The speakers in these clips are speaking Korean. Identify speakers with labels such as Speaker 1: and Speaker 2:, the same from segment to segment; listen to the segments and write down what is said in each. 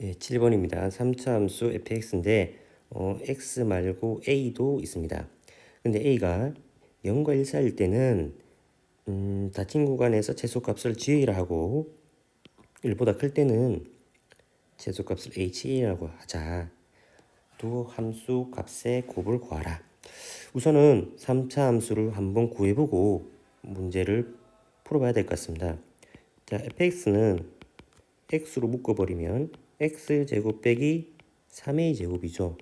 Speaker 1: 네, 7번입니다. 3차 함수 fx인데 어, x 말고 a도 있습니다. 근데 a가 0과 1 사이일 때는 음, 닫힌 구간에서 최소값을 gA라 하고 1보다 클 때는 최소값을 HA라고 하자. 두 함수 값의 곱을 구하라. 우선은 3차 함수를 한번 구해보고 문제를 풀어봐야 될 것 같습니다. 자, fx는 x로 묶어버리면 x제곱 빼기 3a 제곱이죠.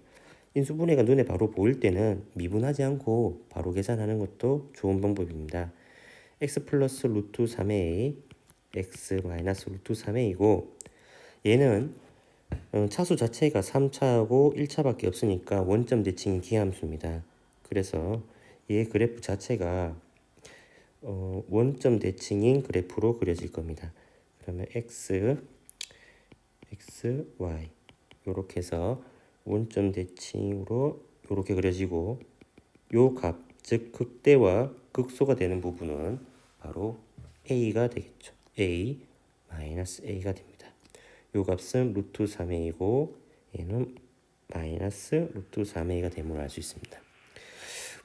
Speaker 1: 인수분해가 눈에 바로 보일 때는 미분하지 않고 바로 계산하는 것도 좋은 방법입니다. x 플러스 루트 3a x 마이너스 루트 3a이고 얘는 어, 차수 자체가 3차하고 1차밖에 없으니까 원점 대칭이 기함수입니다. 그래서 얘 그래프 자체가 어, 원점 대칭인 그래프로 그려질 겁니다. 그러면 x x, y 이렇게 해서 원점 대칭으로 이렇게 그려지고 요 값, 즉 극대와 극소가 되는 부분은 바로 a가 되겠죠. a 마이너스 a가 됩니다. 요 값은 루트 3a이고 얘는 마이너스 루트 3a가 됨을 알 수 있습니다.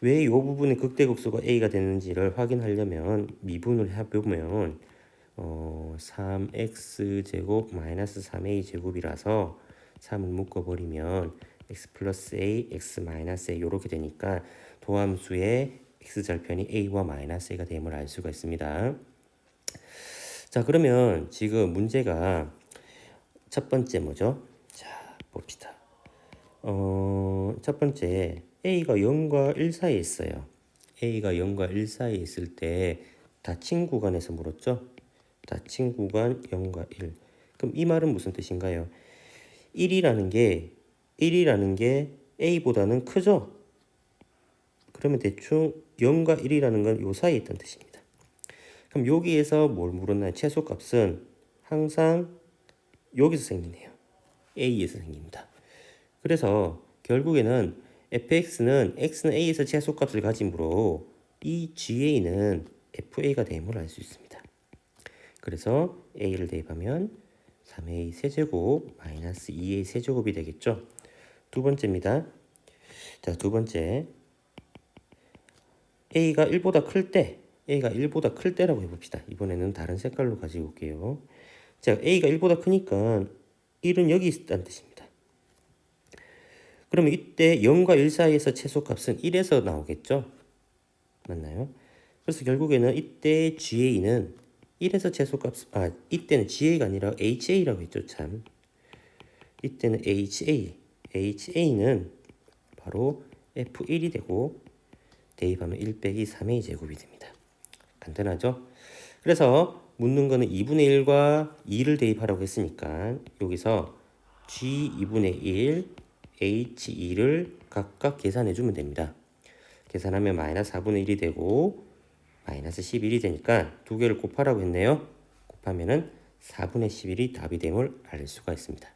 Speaker 1: 왜이 부분의 극대 극소가 a가 되는지를 확인하려면 미분을 해보면 어, 3x 제곱 마이너스 3a 제곱이라서 3을 묶어버리면 x 플러스 a, x 마이너스 a 이렇게 되니까 도함수의 x절편이 a와 마이너스 a가 됨을 알 수가 있습니다. 자 그러면 지금 문제가 첫 번째 뭐죠? 자 봅시다. 어, 첫 번째 a가 0과 1 사이에 있어요. a가 0과 1 사이에 있을 때 닫힌 구간에서 물었죠? 닫힌 구간 0과 1. 그럼 이 말은 무슨 뜻인가요? 1이라는 게 1이라는 게 a보다는 크죠? 그러면 대충 0과 1이라는 건 요 사이에 있다는 뜻입니다. 그럼 여기에서 뭘 물었나요? 최소값은 항상 여기서 생기네요. a에서 생깁니다. 그래서 결국에는 fx는 x는 a에서 최소값을 가지므로 이 ga는 fa가 됨을 알 수 있습니다. 그래서 a를 대입하면 3a 세제곱 마이너스 2a 세제곱이 되겠죠. 두 번째입니다. 자, 두 번째. a가 1보다 클 때, a가 1보다 클 때라고 해봅시다. 이번에는 다른 색깔로 가지고 올게요. 자, a가 1보다 크니까 1은 여기 있다는 뜻입니다. 그러면 이때 0과 1 사이에서 최소값은 1에서 나오겠죠? 맞나요? 그래서 결국에는 이때 GA는 1에서 최소값 아 이때는 GA가 아니라 HA라고 했죠 참. 이때는 HA HA는 바로 F1이 되고 대입하면 1 빼기 3의 제곱이 됩니다. 간단하죠? 그래서 묻는 거는 2분의 1과 2를 대입하라고 했으니까 여기서 G 2분의 1 H2를 각각 계산해 주면 됩니다. 계산하면 마이너스 4분의 1이 되고 마이너스 11이 되니까 두 개를 곱하라고 했네요. 곱하면은 4분의 11이 답이 됨을 알 수가 있습니다.